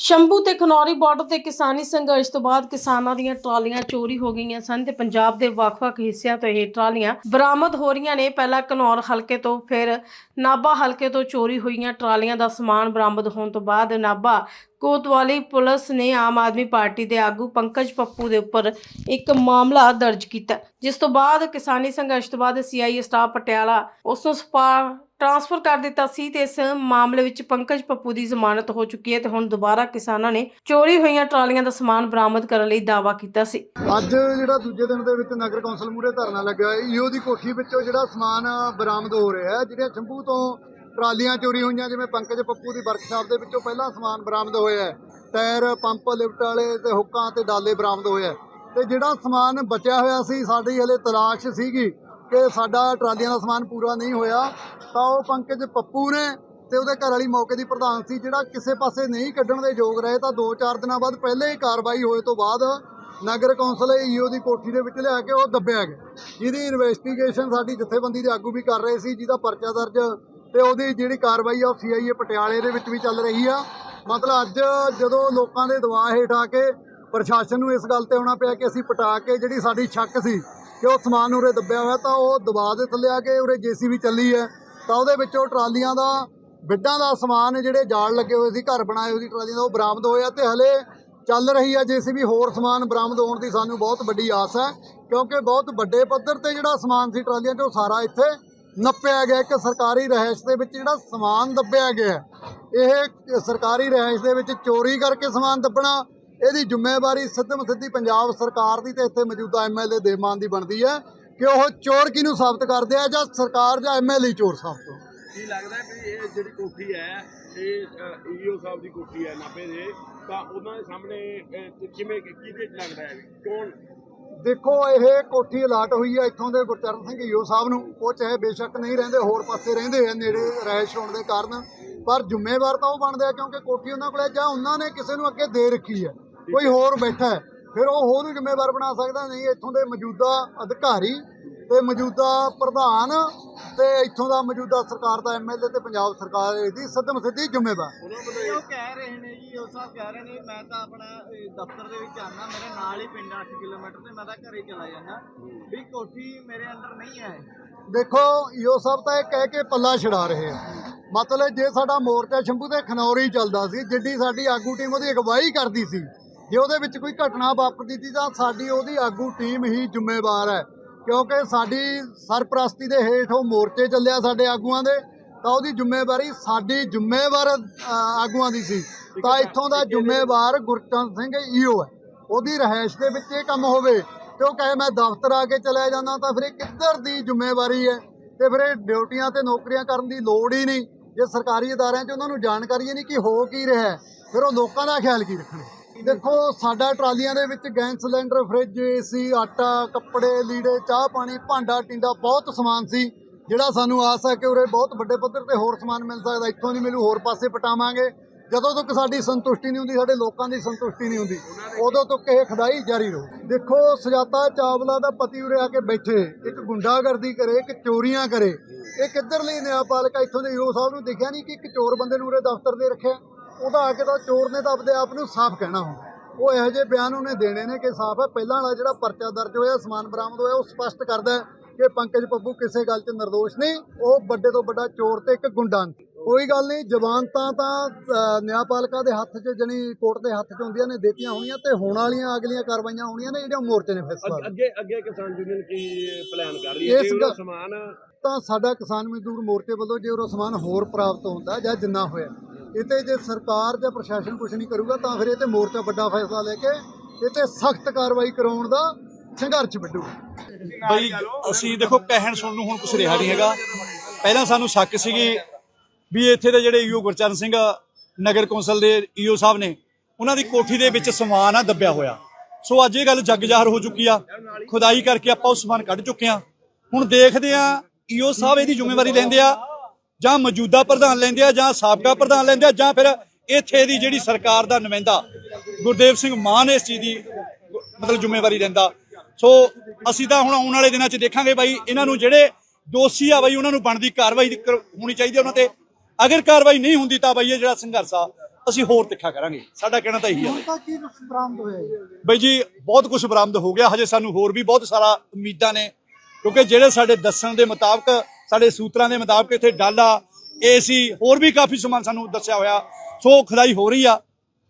ਸ਼ੰਭੂ ਤੇ ਖਨੌਰੀ ਬਾਰਡਰ ਤੇ ਕਿਸਾਨੀ ਸੰਘਰਸ਼ ਤੋਂ ਬਾਅਦ ਕਿਸਾਨਾਂ ਦੀਆਂ ਟਰਾਲੀਆਂ ਚੋਰੀ ਹੋ ਗਈਆਂ ਸਨ ਤੇ ਪੰਜਾਬ ਦੇ ਵੱਖ-ਵੱਖ ਹਿੱਸਿਆਂ ਤੋਂ ਇਹ ਟਰਾਲੀਆਂ ਬਰਾਮਦ ਹੋ ਰਹੀਆਂ ਨੇ। ਪਹਿਲਾਂ ਘਨੌਰ ਹਲਕੇ ਤੋਂ, ਫਿਰ ਨਾਭਾ ਹਲਕੇ ਤੋਂ ਚੋਰੀ ਹੋਈਆਂ ਟਰਾਲੀਆਂ ਦਾ ਸਮਾਨ ਬਰਾਮਦ ਹੋਣ ਤੋਂ ਬਾਅਦ ਨਾਭਾ ਕੋਤਵਾਲੀ ਪੁਲਿਸ ਨੇ ਆਮ ਆਦਮੀ ਪਾਰਟੀ ਦੇ ਆਗੂ ਪੰਕਜ ਪੱਪੂ ਦੇ ਉੱਪਰ ਇੱਕ ਮਾਮਲਾ ਦਰਜ ਕੀਤਾ। ਜਿਸ ਤੋਂ ਬਾਅਦ ਕਿਸਾਨੀ ਸੰਘਰਸ਼ ਤੋਂ ਬਾਅਦ ਸੀਆਈਏ ਸਟਾਫ ਪਟਿਆਲਾ ਉਸ ਨੂੰ ਸਪਾ ਟਰਾਂਸਫਰ ਕਰ ਦਿੱਤਾ ਸੀ ਤੇ ਇਸ ਮਾਮਲੇ ਵਿੱਚ ਪੰਕਜ ਪੱਪੂ ਦੀ ਜ਼ਮਾਨਤ ਹੋ ਚੁੱਕੀ ਹੈ ਤੇ ਹੁਣ ਦੁਬਾਰਾ ਕਿਸਾਨਾਂ ਨੇ ਚੋਰੀ ਹੋਈਆਂ ਟਰਾਲੀਆਂ ਦਾ ਸਮਾਨ ਬਰਾਮਦ ਕਰਨ ਲਈ ਦਾਅਵਾ ਕੀਤਾ ਸੀ। ਅੱਜ ਜਿਹੜਾ ਦੂਜੇ ਦਿਨ ਦੇ ਵਿੱਚ ਨਗਰ ਕੌਂਸਲ ਮੂਹਰੇ ਧਰਨਾ ਲੱਗਿਆ ਹੈ, ਈਓ ਦੀ ਕੋਠੀ ਵਿੱਚੋਂ ਜਿਹੜਾ ਸਮਾਨ ਬਰਾਮਦ ਹੋ ਰਿਹਾ ਹੈ, ਜਿਹੜੀਆਂ ਸ਼ੰਭੂ ਤੋਂ ਟਰਾਲੀਆਂ ਚੋਰੀ ਹੋਈਆਂ, ਜਿਵੇਂ ਪੰਕਜ ਪੱਪੂ ਦੀ ਵਰਕਸ਼ਾਪ ਦੇ ਵਿੱਚੋਂ ਪਹਿਲਾਂ ਸਮਾਨ ਬਰਾਮਦ ਹੋਇਆ ਹੈ, ਟਾਇਰ, ਪੰਪ, ਲਿਫਟ ਵਾਲੇ ਤੇ ਹੁੱਕਾਂ ਤੇ ਡਾਲੇ ਬਰਾਮਦ ਹੋਏ ਹੈ। ਤੇ ਜਿਹੜਾ ਸਮਾਨ ਬਚਿਆ ਹੋਇਆ ਸੀ, ਸਾਡੀ ਹਲੇ ਤਲਾਸ਼ ਸੀਗੀ ਕਿ ਸਾਡਾ ਟਰਾਲੀਆਂ ਦਾ ਸਮਾਨ ਪੂਰਾ ਨਹੀਂ ਹੋਇਆ, ਤਾਂ ਉਹ ਪੰਕਜ ਪੱਪੂ ਨੇ ਤੇ ਉਹਦੇ ਘਰ ਵਾਲੀ ਮੌਕੇ ਦੀ ਪ੍ਰਧਾਨ ਸੀ, ਜਿਹੜਾ ਕਿਸੇ ਪਾਸੇ ਨਹੀਂ ਕੱਢਣ ਦੇ ਯੋਗ ਰਹੇ, ਤਾਂ 2-4 ਦਿਨਾਂ ਬਾਅਦ ਪਹਿਲੇ ਹੀ ਕਾਰਵਾਈ ਹੋਏ ਤੋਂ ਬਾਅਦ ਨਗਰ ਕੌਂਸਲ ਈਓ ਦੀ ਕੋਠੀ ਦੇ ਵਿੱਚ ਲਿਆ ਕੇ ਉਹ ਦੱਬਿਆ ਗਿਆ। ਜਿਹਦੀ ਇਨਵੈਸਟੀਗੇਸ਼ਨ ਸਾਡੀ ਜਥੇਬੰਦੀ ਦੇ ਆਗੂ ਵੀ ਕਰ ਰਹੇ ਸੀ, ਜਿਹਦਾ ਪਰਚਾ ਦਰਜ ਤੇ ਉਹਦੀ ਜਿਹੜੀ ਕਾਰਵਾਈ ਆ ਉਹ ਸੀਆਈਏ ਪਟਿਆਲੇ ਦੇ ਵਿੱਚ ਵੀ ਚੱਲ ਰਹੀ ਆ। ਮਤਲਬ ਅੱਜ ਜਦੋਂ ਲੋਕਾਂ ਦੇ ਦਬਾਅ ਹੇਠ ਆ ਕੇ ਪ੍ਰਸ਼ਾਸਨ ਨੂੰ ਇਸ ਗੱਲ ਤੇ ਆਉਣਾ ਪਿਆ ਕਿ ਅਸੀਂ ਪਟਾ ਕੇ ਜਿਹੜੀ ਸਾਡੀ ਛੱਕ ਸੀ ਕਿ ਉਹ ਸਮਾਨ ਉਰੇ ਦੱਬਿਆ ਹੋਇਆ ਤਾਂ ਉਹ ਦਬਾ ਦੇ ਥੱਲੇ ਆ ਕੇ ਉਰੇ ਜੀਸੀਬੀ ਚੱਲੀ ਹੈ। ਤਾਂ ਉਹਦੇ ਵਿੱਚੋਂ ਟਰਾਲੀਆਂ ਦਾ, ਬਿੱਡਾਂ ਦਾ ਸਮਾਨ ਜਿਹੜੇ ਜਾਲ ਲੱਗੇ ਹੋਏ ਸੀ, ਘਰ ਬਣਾਏ ਹੋਏ ਸੀ ਟਰਾਲੀਆਂ ਦਾ, ਉਹ ਬਰਾਮਦ ਹੋਇਆ ਤੇ ਹਲੇ ਚੱਲ ਰਹੀ ਹੈ ਜੀਸੀਬੀ। ਹੋਰ ਸਮਾਨ ਬਰਾਮਦ ਹੋਣ ਦੀ ਸਾਨੂੰ ਬਹੁਤ ਵੱਡੀ ਆਸ ਹੈ, ਕਿਉਂਕਿ ਬਹੁਤ ਵੱਡੇ ਪੱਧਰ ਤੇ ਜਿਹੜਾ ਸਮਾਨ ਸੀ ਟਰਾਲੀਆਂ 'ਚ ਉਹ ਸਾਰਾ ਇੱਥੇ ਨੱਪਿਆ ਗਿਆ। ਕਿ ਸਰਕਾਰੀ ਰਹਿائش ਦੇ ਵਿੱਚ ਜਿਹੜਾ ਸਮਾਨ ਦੱਬਿਆ ਗਿਆ, ਇਹ ਸਰਕਾਰੀ ਰਹਿائش ਦੇ ਵਿੱਚ ਚੋਰੀ ਕਰਕੇ ਸਮਾਨ ਦੱਬਣਾ ਇਹਦੀ ਜ਼ਿੰਮੇਵਾਰੀ ਸਿੱਧਮ ਸਿੱਧੀ ਪੰਜਾਬ ਸਰਕਾਰ ਦੀ ਤੇ ਇੱਥੇ ਮੌਜੂਦਾ ਐਮਐਲਏ ਦੇਵਮਾਨ ਦੀ ਬਣਦੀ ਹੈ ਕਿ ਉਹ ਚੋਰ ਕਿਹਨੂੰ ਸਾਬਤ ਕਰਦੇ ਆ ਜਾਂ ਸਰਕਾਰ ਜਾਂ ਐਮਐਲਏ ਚੋਰ ਸਾਬਤ ਹੋ ਕੀ ਲੱਗਦਾ ਵੀ ਇਹ ਜਿਹੜੀ ਕੋਠੀ ਹੈ ਇਹ ਈਓ ਸਾਹਿਬ ਦੀ ਕੋਠੀ ਹੈ ਨਾਭੇ ਦੇ ਤਾਂ ਉਹਨਾਂ ਦੇ ਸਾਹਮਣੇ ਕਿਵੇਂ ਕਿਹਦੇ ਲੱਗਦਾ ਹੈ? ਕੌਣ? ਦੇਖੋ ਇਹ ਕੋਠੀ ਅਲਾਟ ਹੋਈ ਹੈ ਇੱਥੋਂ ਦੇ ਗੁਰਚਰਨ ਸਿੰਘ ਈਓ ਸਾਹਿਬ ਨੂੰ। ਉਹ ਚਾਹੇ ਬੇਸ਼ੱਕ ਨਹੀਂ ਰਹਿੰਦੇ ਹੋਰ ਪਾਸੇ ਰਹਿੰਦੇ ਆ ਨੇੜੇ ਰਹਿਸ਼ ਹੋਣ ਦੇ ਕਾਰਨ। ਪਰ ਜ਼ਿੰਮੇਵਾਰ ਤਾਂ ਉਹ ਬਣਦੇ ਆ ਕਿਉਂਕਿ ਕੋਠੀ ਉਹਨਾਂ ਕੋਲ ਜਾਂ ਉਹਨਾਂ ਨੇ ਕਿਸੇ ਨੂੰ ਅੱਗੇ ਦੇ ਰੱਖੀ ਹੈ। ਕੋਈ ਹੋਰ ਬੈਠਾ ਫਿਰ ਉਹ ਹੋਰ ਨੂੰ ਜ਼ਿੰਮੇਵਾਰ ਬਣਾ ਸਕਦਾ ਨਹੀਂ ਇੱਥੋਂ ਦੇ ਮੌਜੂਦਾ ਅਧਿਕਾਰੀ ਤੇ ਮੌਜੂਦਾ ਪ੍ਰਧਾਨ ਤੇ ਇੱਥੋਂ ਦਾ ਮੌਜੂਦਾ ਸਰਕਾਰ ਦਾ ਐਮਐਲਏ ਤੇ ਪੰਜਾਬ ਸਰਕਾਰ ਇਹਦੀ ਸਿੱਧਮ ਸਿੱਧੀ ਜ਼ਿੰਮੇਵਾਰ। ਉਹ ਕਹਿ ਰਹੇ ਨੇ ਜੀ ਉਹ ਸਾਹਿਬ ਕਹਿ ਰਹੇ ਨੇ ਮੈਂ ਤਾਂ ਆਪਣਾ ਦਫ਼ਤਰ ਦੇ ਵਿੱਚ ਆਨਾ ਮੇਰੇ ਨਾਲ ਹੀ ਪਿੰਡ 8 ਕਿਲੋਮੀਟਰ ਤੇ ਮੈਂ ਤਾਂ ਘਰੇ ਚਲਾ ਜਾਂਦਾ। ਵੀ ਕੋਠੀ ਮੇਰੇ ਅੰਦਰ ਨਹੀਂ ਹੈ। ਦੇਖੋ ਈਓ ਸਾਹਿਬ ਤਾਂ ਇਹ ਕਹਿ ਕੇ ਪੱਲਾ ਛਡਾ ਰਹੇ ਆ। ਮਤਲਬ ਜੇ ਸਾਡਾ ਮੋਰਚਾ ਸ਼ੰਭੂ ਤੇ ਖਨੌਰੀ ਚੱਲਦਾ ਸੀ ਜਿੱਡੀ ਸਾਡੀ ਆਗੂ ਟੀਮ ਉਹਦੀ ਅਗਵਾਈ ਕਰਦੀ ਸੀ ਜੇ ਉਹਦੇ ਵਿੱਚ ਕੋਈ ਘਟਨਾ ਵਾਪਰਦੀ ਸੀ ਤਾਂ ਸਾਡੀ ਉਹਦੀ ਆਗੂ ਟੀਮ ਹੀ ਜ਼ਿੰਮੇਵਾਰ ਹੈ। ਕਿਉਂਕਿ ਸਾਡੀ ਸਰਪ੍ਰਸਤੀ ਦੇ ਹੇਠ ਉਹ ਮੋਰਚੇ ਚੱਲਿਆ ਸਾਡੇ ਆਗੂਆਂ ਦੇ ਤਾਂ ਉਹਦੀ ਜ਼ਿੰਮੇਵਾਰੀ ਸਾਡੀ ਜ਼ਿੰਮੇਵਾਰ ਆਗੂਆਂ ਦੀ ਸੀ। ਤਾਂ ਇੱਥੋਂ ਦਾ ਜ਼ਿੰਮੇਵਾਰ ਗੁਰਚੰਦ ਸਿੰਘ ਈਓ ਹੈ। ਉਹਦੀ ਰਹਿائش ਦੇ ਵਿੱਚ ਇਹ ਕੰਮ ਹੋਵੇ ਤੇ ਉਹ ਕਹੇ ਮੈਂ ਦਫ਼ਤਰ ਆ ਕੇ ਚਲਿਆ ਜਾਂਦਾ ਤਾਂ ਫਿਰ ਇਹ ਕਿੱਧਰ ਦੀ ਜ਼ਿੰਮੇਵਾਰੀ ਹੈ? ਤੇ ਫਿਰ ਇਹ ਡਿਊਟੀਆਂ ਤੇ ਨੌਕਰੀਆਂ ਕਰਨ ਦੀ ਲੋੜ ਹੀ ਨਹੀਂ। ਜੇ ਸਰਕਾਰੀ ਅਦਾਰਿਆਂ 'ਚ ਉਹਨਾਂ ਨੂੰ ਜਾਣਕਾਰੀ ਨਹੀਂ ਕਿ ਹੋ ਕੀ ਰਿਹਾ ਫਿਰ ਉਹ ਲੋਕਾਂ ਦਾ ਖਿਆਲ ਕੀ ਰੱਖਣਗੇ ਦੇਖੋ, ਸਾਡਾ ਟਰਾਲੀਆਂ ਦੇ ਵਿੱਚ ਗੈਸ ਸਿਲੰਡਰ, ਫ੍ਰਿਜ, ਏਸੀ, ਆਟਾ, ਕੱਪੜੇ, ਲੀੜੇ, ਚਾਹ ਪਾਣੀ, ਭਾਂਡਾ, ਟਿੰਡਾ, ਬਹੁਤ ਸਮਾਨ ਸੀ। ਜਿਹੜਾ ਸਾਨੂੰ ਆਸ ਹੈ ਕਿ ਉਰੇ ਬਹੁਤ ਵੱਡੇ ਪੱਧਰ ਤੇ ਹੋਰ ਸਮਾਨ ਮਿਲ ਸਕਦਾ, ਇੱਥੋਂ ਨਹੀਂ ਮਿਲੂ, ਹੋਰ ਪਾਸੇ ਪਟਾਵਾਂਗੇ। ਜਦੋਂ ਤੱਕ ਸਾਡੀ ਸੰਤੁਸ਼ਟੀ ਨਹੀਂ ਹੁੰਦੀ, ਸਾਡੇ ਲੋਕਾਂ ਦੀ ਸੰਤੁਸ਼ਟੀ ਨਹੀਂ ਹੁੰਦੀ, ਉਦੋਂ ਤੱਕ ਇਹ ਖਦਾਈ ਜਾਰੀ ਰਹੂ। ਦੇਖੋ, ਸਜਾਤਾ ਚਾਵਲਾ ਦਾ ਪਤੀ ਉਰੇ ਆ ਕੇ ਬੈਠੇ, ਇੱਕ ਗੁੰਡਾਗਰਦੀ ਕਰੇ, ਇੱਕ ਚੋਰੀਆਂ ਕਰੇ। ਇਹ ਕਿੱਧਰ ਲਈ ਨਿਆਂਪਾਲਿਕਾ ਇੱਥੋਂ ਦੇ ਯੋ ਸਾਹਿਬ ਨੂੰ ਦੇਖਿਆ ਨਹੀਂ ਕਿ ਇੱਕ ਚੋਰ ਬੰਦੇ ਨੂੰ ਉਰੇ ਦਫ਼ਤਰ ਦੇ ਰੱਖਿਆ? ਉਹਦਾ ਆ ਕੇ ਤਾਂ ਚੋਰ ਨੇ ਤਾਂ ਆਪਦੇ ਆਪ ਨੂੰ ਸਾਫ਼ ਕਹਿਣਾ ਹੁੰਦਾ। ਉਹ ਇਹੋ ਜਿਹੇ ਬਿਆਨ ਉਹਨੇ ਦੇਣੇ ਨੇ ਕਿ ਸਾਫ਼ ਹੈ ਪਹਿਲਾਂ ਵਾਲਾ ਜਿਹੜਾ ਪਰਚਾ ਦਰਜ ਹੋਇਆ ਸਮਾਨ ਬਰਾਮਦ ਹੋਇਆ ਉਹ ਸਪਸ਼ਟ ਕਰਦਾ ਹੈ ਕਿ ਪੰਕਜ ਪੱਪੂ ਕਿਸੇ ਗੱਲ 'ਚ ਨਿਰਦੋਸ਼ ਨਹੀਂ। ਉਹ ਵੱਡੇ ਤੋਂ ਵੱਡਾ ਚੋਰ ਤੇ ਇੱਕ ਗੁੰਡਾ। ਕੋਈ ਗੱਲ ਨਹੀਂ ਜ਼ਮਾਨਤਾਂ ਤਾਂ ਨਿਆਂਪਾਲਿਕਾ ਦੇ ਹੱਥ 'ਚ ਜਣੀ ਕੋਰਟ ਦੇ ਹੱਥ 'ਚ ਹੁੰਦੀਆਂ ਨੇ ਦਿੱਤੀਆਂ ਹੋਣੀਆਂ ਤੇ ਹੋਣ ਵਾਲੀਆਂ ਅਗਲੀਆਂ ਕਾਰਵਾਈਆਂ ਹੋਣੀਆਂ ਨੇ ਜਿਹੜੀਆਂ ਮੋਰਚੇ ਨੇ ਫੈਸਲਾ ਅੱਗੇ- ਅੱਗੇ ਕਿਸਾਨ ਯੂਨੀਅਨ ਕੀ ਪਲਾਨ ਕਰ ਰਹੀ ਹੈ? ਗੱਲ- ਸਮਾਨ ਤਾਂ ਸਾਡਾ ਕਿਸਾਨ ਮਜ਼ਦੂਰ ਮੋਰਚੇ ਵੱਲੋਂ ਜੇ ਉਹ ਸਮਾਨ ਹੋਰ ਪ੍ਰਾਪਤ ਹੁੰਦਾ ਜਾਂ ਜਿੰਨਾ ਹੋਇਆ ਇਹ ਤੇ ਜੇ ਸਰਕਾਰ ਜਾਂ ਪ੍ਰਸ਼ਾਸਨ ਕੁਝ ਨਹੀਂ ਕਰੂਗਾ ਤਾਂ ਫਿਰ ਇਹ ਤੇ ਮੋਰਚਾ ਵੱਡਾ ਫੈਸਲਾ ਲੈ ਕੇ ਇਹ ਤੇ ਸਖਤ ਕਾਰਵਾਈ ਕਰਾਉਣ ਦਾ ਸੰਘਰਸ਼ ਵੱਢੂਗਾ। ਬਈ, ਅਸੀਂ ਦੇਖੋ ਪਹਿਣ ਸੁਣ ਨੂੰ ਹੁਣ ਕੁਛ ਰਿਹਾ ਨਹੀਂ ਹੈਗਾ। ਪਹਿਲਾਂ ਸਾਨੂੰ ਸ਼ੱਕ ਸੀਗੀ ਵੀ ਇੱਥੇ ਦੇ ਜਿਹੜੇ ਈਓ ਗੁਰਚਰਨ ਸਿੰਘ ਨਗਰ ਕੌਂਸਲ ਦੇ ਈਓ ਸਾਹਿਬ ਨੇ, ਉਹਨਾਂ ਦੀ ਕੋਠੀ ਦੇ ਵਿੱਚ ਸਮਾਨ ਆ ਦੱਬਿਆ ਹੋਇਆ। ਸੋ ਅੱਜ ਇਹ ਗੱਲ ਜੱਗ ਜ਼ਾਹਰ ਹੋ ਚੁੱਕੀ ਆ। ਖੁਦਾਈ ਕਰਕੇ ਆਪਾਂ ਉਹ ਸਮਾਨ ਕੱਢ ਚੁੱਕੇ ਆ। ਹੁਣ ਦੇਖਦੇ ਆ ਈਓ ਸਾਹਿਬ ਇਹਦੀ ਜ਼ਿੰਮੇਵਾਰੀ ਲੈਂਦੇ ਆ ਜਾਂ ਮੌਜੂਦਾ ਪ੍ਰਧਾਨ ਲੈਂਦੇ ਆ ਜਾਂ ਸਾਬਕਾ ਪ੍ਰਧਾਨ ਲੈਂਦੇ ਆ ਜਾਂ ਫਿਰ ਇੱਥੇ ਦੀ ਜਿਹੜੀ ਸਰਕਾਰ ਦਾ ਨੁਮਾਇੰਦਾ ਗੁਰਦੇਵ ਸਿੰਘ ਮਾਨ ਇਸ ਚੀਜ਼ ਦੀ ਮਤਲਬ ਜ਼ਿੰਮੇਵਾਰੀ ਲੈਂਦਾ ਸੋ ਅਸੀਂ ਤਾਂ ਹੁਣ ਆਉਣ ਵਾਲੇ ਦਿਨਾਂ 'ਚ ਦੇਖਾਂਗੇ ਬਾਈ ਇਹਨਾਂ ਨੂੰ ਜਿਹੜੇ ਦੋਸ਼ੀ ਆ ਬਾਈ ਉਹਨਾਂ ਨੂੰ ਬਣਦੀ ਕਾਰਵਾਈ ਕਰ- ਹੋਣੀ ਚਾਹੀਦੀ ਹੈ ਉਹਨਾਂ ਤੇ। ਅਗਰ ਕਾਰਵਾਈ ਨਹੀਂ ਹੁੰਦੀ ਤਾਂ ਬਾਈ ਇਹ ਜਿਹੜਾ ਸੰਘਰਸ਼ ਆ ਅਸੀਂ ਹੋਰ ਤਿੱਖਾ ਕਰਾਂਗੇ। ਸਾਡਾ ਕਹਿਣਾ ਤਾਂ ਇਹੀ ਹੈ ਬਈ। ਜੀ? ਬਹੁਤ ਕੁਝ ਬਰਾਮਦ ਹੋ ਗਿਆ। ਹਜੇ ਸਾਨੂੰ ਹੋਰ ਵੀ ਬਹੁਤ ਸਾਰਾ ਉਮੀਦਾਂ ਨੇ ਕਿਉਂਕਿ ਜਿਹੜੇ ਸਾਡੇ ਦੱਸਣ ਦੇ ਮੁਤਾਬਕ ਸਾਡੇ ਸੂਤਰਾਂ ਦੇ ਮੁਤਾਬਕ ਇੱਥੇ ਡਾਲਾ ਏਸੀ, ਹੋਰ ਵੀ ਕਾਫੀ ਸਮਾਨ ਸਾਨੂੰ ਦੱਸਿਆ ਹੋਇਆ। ਸੋ ਖੁਦਾਈ ਹੋ ਰਹੀ ਆ।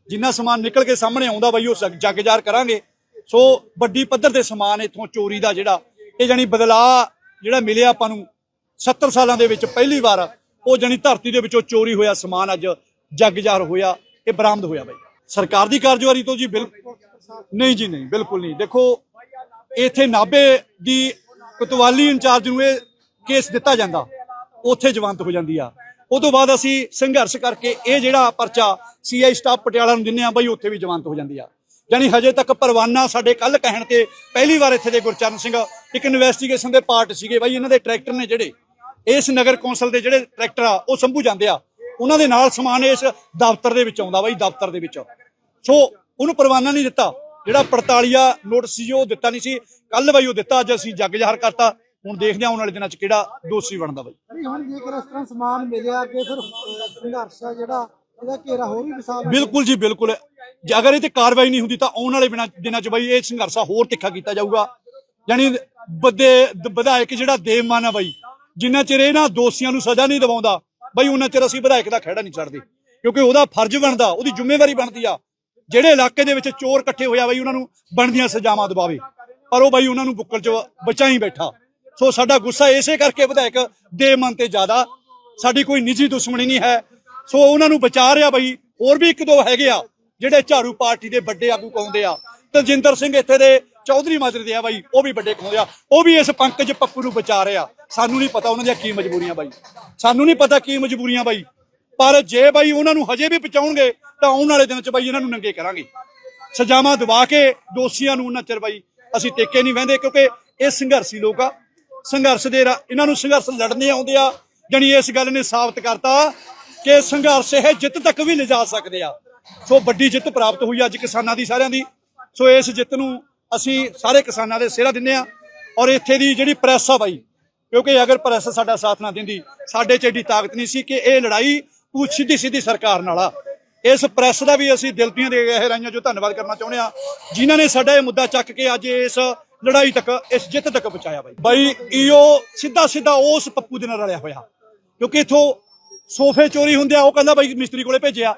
ਜਿੰਨਾ ਸਮਾਨ ਨਿਕਲ ਕੇ ਸਾਹਮਣੇ ਆਉਂਦਾ ਬਈ ਉਹ ਜਗ- ਜਗਜਾਰ ਕਰਾਂਗੇ। ਸੋ ਵੱਡੀ ਪੱਧਰ ਤੇ ਸਮਾਨ ਇੱਥੋਂ ਚੋਰੀ ਦਾ ਜਿਹੜਾ, ਇਹ ਜਾਨੀ ਬਦਲਾ ਜਿਹੜਾ ਮਿਲਿਆ ਆਪਾਂ ਨੂੰ 70 ਸਾਲਾਂ ਦੇ ਵਿੱਚ ਪਹਿਲੀ ਵਾਰ, ਉਹ ਜਾਨੀ ਧਰਤੀ ਦੇ ਵਿੱਚੋਂ ਚੋਰੀ ਹੋਇਆ ਸਮਾਨ ਅੱਜ ਜਗਜਾਰ ਹੋਇਆ, ਇਹ ਬਰਾਮਦ ਹੋਇਆ ਬਈ। ਸਰਕਾਰ ਦੀ ਕਾਰਜਵਾਰੀ ਤੋਂ ਜੀ ਬਿਲਕੁਲ ਨਹੀਂ ਜੀ, ਨਹੀਂ, ਬਿਲਕੁਲ ਨਹੀਂ। ਦੇਖੋ, ਇੱਥੇ ਨਾਭੇ ਦੀ ਕੋਤਵਾਲੀ ਇੰਚਾਰਜ ਨੂੰ ਇਹ ਕੇਸ ਦਿੱਤਾ ਜਾਂਦਾ, ਉੱਥੇ ਜਵਾਨਤ ਹੋ ਜਾਂਦੀ ਆ। ਉਹ ਤੋਂ ਬਾਅਦ ਅਸੀਂ ਸੰਘਰਸ਼ ਕਰਕੇ ਇਹ ਜਿਹੜਾ ਪਰਚਾ ਸੀਆਈ ਸਟਾਫ ਪਟਿਆਲਾ ਨੂੰ ਦਿੰਨੇ ਆ, ਬਈ ਉੱਥੇ ਵੀ ਜਵਾਨਤ ਹੋ ਜਾਂਦੀ ਆ। ਯਾਨੀ ਹਜੇ ਤੱਕ ਪਰਵਾਨਾ ਸਾਡੇ ਕੱਲ ਕਹਿਣ ਤੇ ਪਹਿਲੀ ਵਾਰ ਇੱਥੇ ਦੇ ਗੁਰਚਰਨ ਸਿੰਘ ਇੱਕ ਇਨਵੈਸਟੀਗੇਸ਼ਨ ਦੇ ਪਾਰਟ ਸੀਗੇ। ਬਾਈ ਇਹਨਾਂ ਦੇ ਟਰੈਕਟਰ ਨੇ ਜਿਹੜੇ, ਇਸ ਨਗਰ ਕੌਂਸਲ ਦੇ ਜਿਹੜੇ ਟਰੈਕਟਰ ਆ, ਉਹ ਸੰਭੂ ਜਾਂਦੇ ਆ। ਉਹਨਾਂ ਦੇ ਨਾਲ ਸਮਾਨ ਇਸ ਦਫ਼ਤਰ ਦੇ ਵਿੱਚ ਆਉਂਦਾ, ਬਾਈ ਦਫ਼ਤਰ ਦੇ ਵਿੱਚ। ਸੋ ਉਹਨੂੰ ਪਰਵਾਨਾ ਨਹੀਂ ਦਿੱਤਾ। ਜਿਹੜਾ 45 ਨੋਟਿਸ ਸੀ, ਉਹ ਦਿੱਤਾ ਨਹੀਂ ਸੀ। ਕੱਲ ਬਾਈ ਉਹ ਦਿੱਤਾ, ਅੱਜ ਅਸੀਂ ਜੱਗ ਜ਼ਾਹਰ ਕਰਤਾ। ਹੁਣ ਦੇਖਦੇ ਹਾਂ ਆਉਣ ਵਾਲੇ ਦਿਨਾਂ 'ਚ ਕਿਹੜਾ ਦੋਸ਼ੀ ਬਣਦਾ ਬਾਈ। ਨਹੀਂ ਹੁਣ ਜੇਕਰ ਇਸ ਤਰ੍ਹਾਂ ਸਮਾਨ ਮਿਲਿਆ ਅੱਗੇ ਫਿਰ ਸੰਘਰਸ਼ ਆ ਜਿਹੜਾ ਇਹਦਾ ਘੇਰਾ ਹੋਰ ਵੀ ਵਿਸ਼ਾਲ ਬਿਲਕੁਲ ਜੀ ਬਿਲਕੁਲ। ਜੇ ਅਗਰ ਇਹ ਤੇ ਕਾਰਵਾਈ ਨਹੀਂ ਹੁੰਦੀ ਤਾਂ ਆਉਣ ਵਾਲੇ ਦਿਨਾਂ 'ਚ ਬਾਈ ਇਹ ਸੰਘਰਸ਼ਾ ਹੋਰ ਤਿੱਖਾ ਕੀਤਾ ਜਾਊਗਾ। ਯਾਨੀ ਬੱਦੇ ਵਿਧਾਇਕ ਜਿਹੜਾ ਦੇਵਮਾਨ ਆ ਬਾਈ ਜਿੰਨਾ ਚਿਰ ਇਹਨਾਂ ਦੋਸ਼ੀਆਂ ਨੂੰ ਸਜ਼ਾ ਨਹੀਂ ਦਿਵਾਉਂਦਾ ਬਾਈ ਉਹਨਾਂ ਚਿਰ ਅਸੀਂ ਵਿਧਾਇਕ ਦਾ ਖਹਿੜਾ ਨਹੀਂ ਛੱਡਦੇ। ਕਿਉਂਕਿ ਉਹਦਾ ਫਰਜ਼ ਬਣਦਾ ਉਹਦੀ ਜ਼ਿੰਮੇਵਾਰੀ ਬਣਦੀ ਆ। ਜਿਹੜੇ ਇਲਾਕੇ ਦੇ ਵਿੱਚ ਚੋਰ ਇਕੱਠੇ ਹੋਇਆ ਬਾਈ ਉਹਨਾਂ ਨੂੰ ਬਣਦੀਆਂ ਸਜ਼ਾਵਾਂ ਦਿਵਾਵੇ। ਪਰ ਉਹ ਬਾਈ ਉਹਨਾਂ ਨੂੰ ਬੁੱਕਲ 'ਚ ਬਚਾ ਹੀ ਬੈਠਾ। ਸੋ ਸਾਡਾ ਗੁੱਸਾ ਇਸੇ ਕਰਕੇ ਵਿਧਾਇਕ ਦੇ ਮਨ ਤੇ ਜ਼ਿਆਦਾ। ਸਾਡੀ ਕੋਈ ਨਿੱਜੀ ਦੁਸ਼ਮਣੀ ਨਹੀਂ ਹੈ। ਸੋ ਉਹਨਾਂ ਨੂੰ ਬਚਾ ਰਿਹਾ ਬਈ। ਹੋਰ ਵੀ ਇੱਕ ਦੋ ਹੈਗੇ ਆ, ਜਿਹੜੇ ਝਾੜੂ ਪਾਰਟੀ ਦੇ ਵੱਡੇ ਆਗੂ ਕਹਾਉਂਦੇ ਆ। ਤਜਿੰਦਰ ਸਿੰਘ ਇੱਥੇ ਦੇ ਚੌਧਰੀ ਮਾਜਰੇ ਦੇ ਆ ਬਾਈ, ਉਹ ਵੀ ਵੱਡੇ ਕਹਾਉਂਦੇ ਆ। ਉਹ ਵੀ ਇਸ ਪੰਕਜ ਪੱਪੂ ਨੂੰ ਬਚਾ ਰਿਹਾ। ਸਾਨੂੰ ਨਹੀਂ ਪਤਾ ਉਹਨਾਂ ਦੀਆਂ ਕੀ ਮਜਬੂਰੀਆਂ ਬਾਈ। ਸਾਨੂੰ ਨਹੀਂ ਪਤਾ ਕੀ ਮਜਬੂਰੀਆਂ ਬਾਈ। ਪਰ ਜੇ ਬਾਈ ਉਹਨਾਂ ਨੂੰ ਹਜੇ ਵੀ ਬਚਾਉਣਗੇ, ਤਾਂ ਆਉਣ ਵਾਲੇ ਦਿਨ ਚ ਬਾਈ ਇਹਨਾਂ ਨੂੰ ਨੰਗੇ ਕਰਾਂਗੇ। ਸਜ਼ਾਵਾਂ ਦਵਾ ਕੇ ਦੋਸ਼ੀਆਂ ਨੂੰ ਉਹਨਾਂ ਚਿਰ ਬਾਈ ਅਸੀਂ ਟੇਕੇ ਨਹੀਂ ਵਹਿੰਦੇ, ਕਿਉਂਕਿ ਇਹ ਸੰਘਰਸ਼ੀ ਲੋਕ ਆ। ਸੰਘਰਸ਼ ਦੇ ਰਾ- ਇਹਨਾਂ ਨੂੰ ਸੰਘਰਸ਼ ਲੜਨੇ ਆਉਂਦੇ ਆ, ਜਾਣੀ ਇਸ ਗੱਲ ਨੇ ਸਾਬਤ ਕਰਤਾ ਕਿ ਸੰਘਰਸ਼ ਇਹ ਜਿੱਤ ਤੱਕ ਵੀ ਲਿਜਾ ਸਕਦੇ ਆ। ਸੋ ਵੱਡੀ ਜਿੱਤ ਪ੍ਰਾਪਤ ਹੋਈ ਅੱਜ ਕਿਸਾਨਾਂ ਦੀ ਸਾਰਿਆਂ ਦੀ। ਸੋ ਇਸ ਜਿੱਤ ਨੂੰ ਅਸੀਂ ਸਾਰੇ ਕਿਸਾਨਾਂ ਦੇ ਸਿਹਰਾ ਦਿੰਨੇ ਆ ਔਰ ਇੱਥੇ ਦੀ ਜਿਹੜੀ ਪ੍ਰੈਸ ਆ ਬਾਈ, ਕਿਉਂਕਿ ਅਗਰ ਪ੍ਰੈਸ ਸਾਡਾ ਸਾਥ ਨਾ ਦਿੰਦੀ, ਸਾਡੇ 'ਚ ਏਡੀ ਤਾਕਤ ਨਹੀਂ ਸੀ ਕਿ ਇਹ ਲੜਾਈ ਪੂਛ ਸਿੱਧੀ ਸਿੱਧੀ ਸਰਕਾਰ ਨਾਲ ਆ। ਇਸ ਪ੍ਰੈਸ ਦਾ ਵੀ ਅਸੀਂ ਦਿਲ ਦੀਆਂ ਦੇ ਗਹਿਰਾਈਆਂ ਜੋ ਧੰਨਵਾਦ ਕਰਨਾ ਚਾਹੁੰਦੇ ਆ, ਜਿਨ੍ਹਾਂ ਨੇ ਸਾਡਾ ਇਹ ਮੁੱਦਾ ਚੱਕ ਕੇ ਅੱਜ ਇਸ ਲੜਾਈ ਤੱਕ, ਇਸ ਜਿੱਤ ਤੱਕ ਪਹੁੰਚਾਇਆ ਬਾਈ। ਬਾਈ, ਈਓ ਸਿੱਧਾ ਸਿੱਧਾ ਉਸ ਪੱਪੂ ਦੇ ਨਾਲ ਰਲਿਆ ਹੋਇਆ। ਕਿਉਂਕਿ ਇਥੋਂ ਸੋਫੇ ਚੋਰੀ ਹੁੰਦੇ ਆ, ਉਹ ਕਹਿੰਦਾ ਬਾਈ ਮਿਸਤਰੀ ਕੋਲੇ ਭੇਜਿਆ।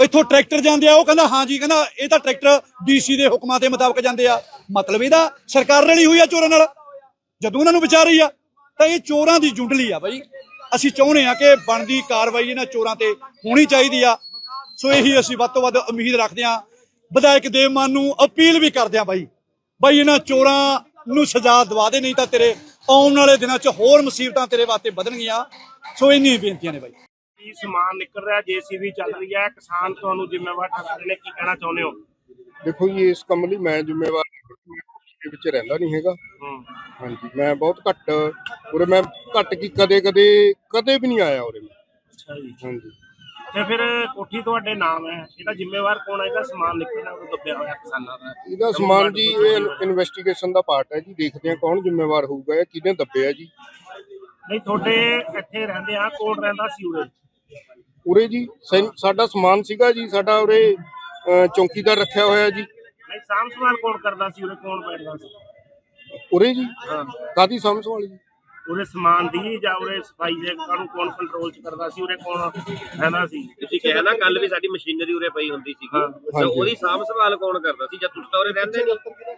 ਇੱਥੋਂ ਟਰੈਕਟਰ ਜਾਂਦੇ ਆ, ਉਹ ਕਹਿੰਦਾ, ਹਾਂ ਜੀ, ਕਹਿੰਦਾ, ਇਹ ਤਾਂ ਟਰੈਕਟਰ ਡੀਸੀ ਦੇ ਹੁਕਮਾਂ ਦੇ ਮੁਤਾਬਕ ਜਾਂਦੇ ਆ। ਮਤਲਬ ਇਹਦਾ ਸਰਕਾਰ ਰਲੀ ਹੋਈ ਆ ਚੋਰਾਂ ਨਾਲ। ਜਦੋਂ ਉਹਨਾਂ ਨੂੰ ਵਿਚਾਰ ਰਹੀ ਆ, ਤਾਂ ਇਹ ਚੋਰਾਂ ਦੀ ਜੁੰਡਲੀ ਆ ਬਾਈ। ਅਸੀਂ ਚਾਹੁੰਦੇ ਆ ਕਿ ਬਣਦੀ ਕਾਰਵਾਈ ਇਹਨਾਂ ਚੋਰਾਂ ਤੇ ਹੋਣੀ ਚਾਹੀਦੀ ਆ। ਸੋ ਇਹੀ ਅਸੀਂ ਵੱਧ ਤੋਂ ਵੱਧ ਉਮੀਦ ਰੱਖਦੇ ਆ। ਵਿਧਾਇਕ ਦੇਵਮਾਨ ਨੂੰ ਅਪੀਲ ਵੀ ਕਰਦੇ ਆ ਬਾਈ। ਬਾਈ ਇਹਨਾਂ ਚੋਰਾਂ ਨੂੰ ਸਜ਼ਾ ਦਵਾ ਦੇ ਨਹੀਂ ਤਾਂ ਤੇਰੇ ਆਉਣ ਵਾਲੇ ਦਿਨਾਂ 'ਚ ਹੋਰ ਮੁਸੀਬਤਾਂ ਤੇਰੇ ਵਾਸਤੇ ਵਧਣਗੀਆਂ। ਸੋ ਇੰਨੀਆਂ ਬੇਨਤੀਆਂ ਨੇ ਬਾਈ। ਕੀ ਸਮਾਨ ਨਿਕਲ ਰਿਹਾ ਜੀਸੀਬੀ ਚੱਲ ਰਹੀ ਹੈ। ਕਿਸਾਨ ਤੁਹਾਨੂੰ ਜ਼ਿੰਮੇਵਾਰ ਠਹਿਰਾਉਂਦੇ ਨੇ ਕੀ ਕਹਿਣਾ ਚਾਹੁੰਦੇ ਹੋ? ਦੇਖੋ ਜੀ ਇਸ ਕੰਮ ਲਈ ਮੈਂ ਜ਼ਿੰਮੇਵਾਰ ਦੇ ਵਿੱਚ ਰਹਿੰਦਾ ਨਹੀਂ ਹੈਗਾ। ਹੂੰ। ਹਾਂਜੀ ਮੈਂ ਬਹੁਤ ਘੱਟ ਉਰੇ ਮੈਂ ਘੱਟ ਕੀ ਕਦੇ ਕਦੇ ਕਦੇ ਵੀ ਨਹੀਂ ਆਇਆ ਉਰੇ ਮੈਂ। ਅੱਛਾ ਜੀ। ਹਾਂਜੀ। ਤੇ ਫਿਰ ਕੋਠੀ ਤੁਹਾਡੇ ਨਾਮ ਹੈ। ਇਹਦਾ ਜ਼ਿੰਮੇਵਾਰ ਕੌਣ ਹੈ? ਇਹਦਾ ਸਮਾਨ ਨਿਕਲਣਾ ਉਹ ਦੱਬਿਆ ਹੋਇਆ ਕਿਸਾਨਾਂ ਦਾ। ਇਹਦਾ ਸਮਾਨ ਜੀ ਇਹ ਇਨਵੈਸਟੀਗੇਸ਼ਨ ਦਾ ਪਾਰਟ ਹੈ ਜੀ। ਦੇਖਦੇ ਹਾਂ ਕੌਣ ਜ਼ਿੰਮੇਵਾਰ ਹੋਊਗਾ ਇਹ ਕਿਹਨੇ ਦੱਬਿਆ ਜੀ। ਨਹੀਂ ਤੁਹਾਡੇ ਇੱਥੇ ਰਹਿੰਦੇ ਆ ਕੋਲ ਰਹਿੰਦਾ ਸੀ ਉਰੇ। ਉਰੇ ਜੀ ਸੈਨ- ਸਾਡਾ ਸਮਾਨ ਸੀਗਾ ਜੀ ਸਾਡਾ ਉਰੇ ਅਹ, ਚੌਕੀਦਾਰ ਰੱਖਿਆ ਹੋਇਆ ਜੀ। ਨਹੀਂ ਸਾਂਭ ਸੰਭਾਲ ਕੌਣ ਕਰਦਾ ਸੀ? ਉਰੇ ਕੌਣ ਬੈਠਦਾ ਸੀ? ਉਰੇ ਜੀ? ਹਾਂ। ਕਾਦੀ ਸਮਝ ਵਾਲੀ ਜੀ? ਉਰੇ ਸਮਾਨ ਦੀ ਜਾਂ ਉਰੇ ਸਫ਼ਾਈ ਦੇ ਕਾਨੂੰ ਕੌਣ ਕੰਟਰੋਲ ਚ ਕਰਦਾ ਸੀ ਉਰੇ ਕੌਣ ਰਹਿੰਦਾ ਸੀ? ਤੁਸੀਂ ਕਿਹਾ ਨਾ ਕੱਲ ਵੀ ਸਾਡੀ ਮਸ਼ੀਨਰੀ ਉਰੇ ਪਈ ਹੁੰਦੀ ਸੀ ਹਾਂ। ਤੇ ਉਹਦੀ ਸਾਂਭ ਸੰਭਾਲ ਕੌਣ ਕਰਦਾ ਸੀ ਜਦ ਤੁਸੀਂ ਤਾਂ ਉਰੇ ਰਹਿੰਦੇ ਨਹੀਂ?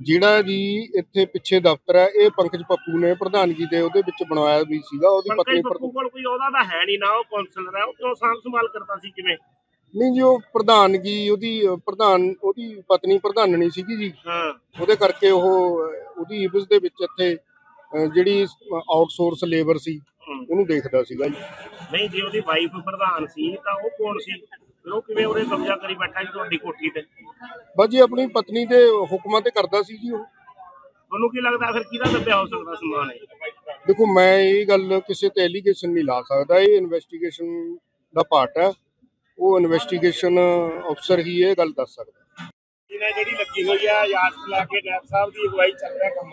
ਜਿਹੜਾ ਜੀ ਇੱਥੇ ਪਿੱਛੇ ਦਫ਼ਤਰ ਹੈ ਇਹ ਪੰਕਜ ਪੱਪੂ ਨੇ ਪ੍ਰਧਾਨਗੀ ਦੇ ਉਹਦੇ ਵਿੱਚ ਬਣਾਇਆ ਵੀ ਸੀਗਾ ਉਹਦੀ ਪਤਨੀ ਬੱਪੂ ਕੋਲ ਕੋਈ ਉਹਦਾ ਤਾਂ ਹੈ ਨਹੀਂ ਨਾ ਉਹ ਕਾਉਂਸਲਰ ਹੈ ਉਹ ਕਿਉਂ ਸਾਂਭ ਸੰਭਾਲ ਕਰਦਾ ਸੀ ਕਿਵੇਂ? ਨਹੀਂ ਜੀ ਉਹ ਪ੍ਰਧਾਨਗੀ ਉਹਦੀ ਪ੍ਰਧਾਨ ਉਹਦੀ ਪਤਨੀ ਪ੍ਰਧਾਨਣੀ ਸੀਗੀ ਜੀ। ਹਾਂ। ਉਹਦੇ ਕਰਕੇ ਉਹ ਉਹਦੀ ਇਬਸ ਦੇ ਵਿੱਚ ਇੱਥੇ ਜਿਹੜੀ ਆਊਟਸੋਰਸ ਲੇਬਰ ਸੀ। ਉਹਨੂੰ ਦੇਖਦਾ ਸੀਗਾ ਜੀ। ਨਹੀਂ ਜੇ ਉਹਦੀ ਵਾਈਫ ਪ੍ਰਧਾਨ ਸੀ ਤਾਂ ਉਹ ਕੌਣ ਸੀ? ਫਿਰ ਉਹ ਕਿਵੇਂ ਉਰੇ ਕਬਜ਼ਾ ਕਰੀ ਬੈਠਾ ਸੀ ਤੁਹਾਡੀ ਕੋਠੀ ਤੇ? ਬਸ ਜੀ ਆਪਣੀ ਪਤਨੀ ਦੇ ਹੁਕਮਾਂ ਤੇ ਕਰਦਾ ਸੀ ਜੀ ਉਹ। ਤੁਹਾਨੂੰ ਕੀ ਲੱਗਦਾ ਫਿਰ ਕਿਹਦਾ ਦੱਬਿਆ ਹੋ ਸਕਦਾ ਸਮਾਨ ਇਹ? ਦੇਖੋ ਮੈਂ ਇਹ ਗੱਲ ਕਿਸੇ ਤੇ ਐਲੀਗੇਸ਼ਨ ਨਹੀਂ ਲਾ ਸਕਦਾ। ਇਹ ਇਨਵੈਸਟੀਗੇਸ਼ਨ ਦਾ ਪਾਰਟ ਹੈ। ਉਹ ਇਨਵੈਸਟੀਗੇਸ਼ਨ ਅਫਸਰ ਹੀ ਇਹ ਗੱਲ ਦੱਸ ਸਕਦਾ। ਜਿਹੜੀ ਲੱਗੀ ਹੋਈ ਆ ਯਾਦ ਲਾ ਕੇ ਨੈਬ ਸਾਹਿਬ ਦੀ ਅਗਵਾਈ ਚੱਲ ਰਿਹਾ ਕੰਮ।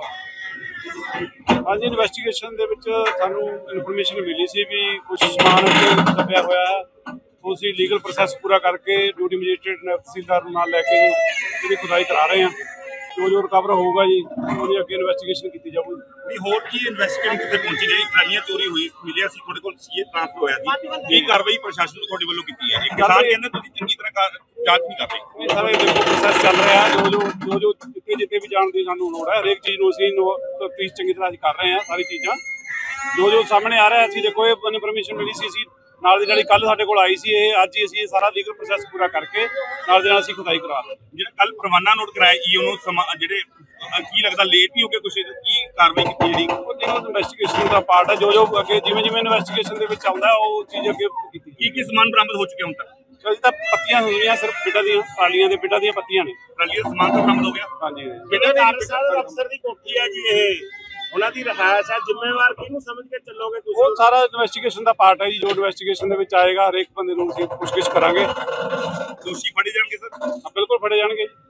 ਹਾਂਜੀ ਇਨਵੈਸਟੀਗੇਸ਼ਨ ਦੇ ਵਿੱਚ ਸਾਨੂੰ ਇਨਫੋਰਮੇਸ਼ਨ ਮਿਲੀ ਸੀ ਵੀ ਕੁਝ ਸਮਾਨ ਇੱਥੇ ਦੱਬਿਆ ਹੋਇਆ ਹੈ। ਉਹ ਅਸੀਂ ਲੀਗਲ ਪ੍ਰੋਸੈਸ ਪੂਰਾ ਕਰਕੇ ਡਿਊਟੀ ਮੈਜਿਸਟ੍ਰੇਟ ਤਹਿਸੀਲਦਾਰ ਨੂੰ ਨਾਲ ਲੈ ਕੇ ਜੀ ਇਹਦੀ ਖੁਦਾਈ ਕਰਾ ਰਹੇ ਹਾਂ। ਜੋ ਜੋ ਰਿਕਵਰ ਹੋਊਗਾ ਜੀ ਉਹਦੀ ਅੱਗੇ ਇਨਵੈਸਟੀਗੇਸ਼ਨ ਕੀਤੀ ਜਾਊਗੀ। ਨਹੀਂ ਹੋਰ ਕੀ ਇਨਵੈਸਟੀਗੇਸ਼ਨ ਕਿਤੇ ਪਹੁੰਚੀ ਜਿਹੜੀ ਟਰਾਲੀਆਂ ਚੋਰੀ ਹੋਈ ਮਿਲਿਆ ਸੀ ਤੁਹਾਡੇ ਕੋਲ ਸੀਏ ਟ੍ਰਾਂਸਫਰ ਹੋਇਆ ਸੀ। ਇਹ ਕਾਰਵਾਈ ਪ੍ਰਸ਼ਾਸਨ ਨੂੰ ਤੁਹਾਡੇ ਵੱਲੋਂ ਕੀਤੀ ਹੈ ਇਹ ਕਿਸਾਨ ਕਹਿੰਦੇ ਤੁਸੀਂ ਚੰਗੀ ਤਰ੍ਹਾਂ ਜਾਂਚ ਨਹੀਂ ਕਰ ਰਹੇ। ਇਹ ਸਾਰਾ ਦੇਖੋ ਪ੍ਰੋਸੈਸ ਚੱਲ ਰਿਹਾ। ਜੋ ਜੋ ਜੋ ਜੋ ਜਿੱਥੇ ਜਿੱਥੇ ਵੀ ਜਾਣ ਦੀ ਸਾਨੂੰ ਲੋੜ ਹੈ ਹਰੇਕ ਚੀਜ਼ ਨੂੰ ਅਸੀਂ ਤਫਤੀਸ਼ ਚੰਗੀ ਤਰ੍ਹਾਂ ਅਸੀਂ ਕਰ ਰਹੇ ਹਾਂ ਸਾਰੀ ਚੀਜ਼ਾਂ। ਜੋ ਜੋ ਸਾਹਮਣੇ ਆ ਰਿਹਾ ਅਸੀਂ ਦੇਖੋ ਇਹ ਇਨਫੋਰਮੇਸ਼ਨ ਮਿਲੀ ਸੀ ਅਸੀਂ ਨਾਲ ਦੀ ਨਾਲ ਕੱਲ ਸਾਡੇ ਕੋਲ ਆਈ ਸੀ ਇਹ ਅੱਜ ਹੀ ਅਸੀਂ ਇਹ ਸਾਰਾ ਲੀਗਲ ਪ੍ਰੋਸੈਸ ਪੂਰਾ ਕਰਕੇ ਨਾਲ ਦੇ ਨਾਲ ਅਸੀਂ ਖੁਦਾਈ ਕਰਾ ਦਿੱਤੀ। ਜਿਹੜਾ ਕੱਲ ਪਰਵਾਨਾ ਨੋਟ ਕਰਾਇਆ ਈ ਉਹਨੂੰ ਸਮਾਂ ਜਿਹੜੇ ਕੀ ਲੱਗਦਾ ਲੇਟ ਨਹੀਂ ਹੋ ਕੇ ਕੁਛ ਕੀ ਕਾਰਵਾਈ ਕੀਤੀ ਜਿਹੜੀ? ਉਹ ਜਿਹੜਾ ਇਨਵੈਸਟੀਗੇਸ਼ਨ ਦਾ ਪਾਰਟ ਹੈ ਜੋ ਜੋ ਅੱਗੇ ਜਿਵੇਂ ਜਿਵੇਂ ਇਨਵੈਸਟੀਗੇਸ਼ਨ ਦੇ ਵਿੱਚ ਆਉਂਦਾ ਉਹ ਚੀਜ਼ ਅੱਗੇ ਕੀਤੀ। ਕੀ ਕੀ ਸਮਾਨ ਬਰਾਮਦ ਹੋ ਚੁੱਕਿਆ ਹੁਣ ਤੱਕ? ਅਜੇ ਤਾਂ ਪੱਤੀਆਂ ਹੋਈਆਂ ਸਿਰਫ ਪਿੱਟਾਂ ਦੀਆਂ ਟਰਾਲੀਆਂ ਦੇ ਪਿੱਟਾਂ ਦੀਆਂ ਪੱਤੀਆਂ ਨੇ। ਟਰਾਲੀਆਂ ਦਾ ਸਮਾਨ ਤਾਂ ਬਰਾਮਦ ਹੋ ਗਿਆ। ਹਾਂਜੀ ਜਿਹੜੇ ਸਾਹਿਬ ਅਫਸਰ ਦੀ ਕੋਠੀ ਹੈ ਜੀ ਇਹ। ਉਹਨਾਂ ਦੀ ਰਹਾਇਸ਼ ਹੈ ਜ਼ਿੰਮੇਵਾਰ ਕਿਹਨੂੰ ਸਮਝ ਕੇ ਚੱਲੋਗੇ ਉਹ ਸਾਰਾ ਇਨਵੈਸਟੀਗੇਸ਼ਨ ਦਾ ਪਾਰਟ ਹੈ ਜੀ ਜੋ ਇਨਵੈਸਟੀਗੇਸ਼ਨ ਦੇ ਵਿੱਚ ਆਏਗਾ ਹਰੇਕ ਬੰਦੇ ਨੂੰ ਅਸੀਂ ਪੁੱਛਗਿੱਛ ਕਰਾਂਗੇ। ਦੋਸ਼ੀ ਫੜੇ ਜਾਣਗੇ ਸਰ? ਬਿਲਕੁਲ ਫੜੇ ਜਾਣਗੇ ਜੀ।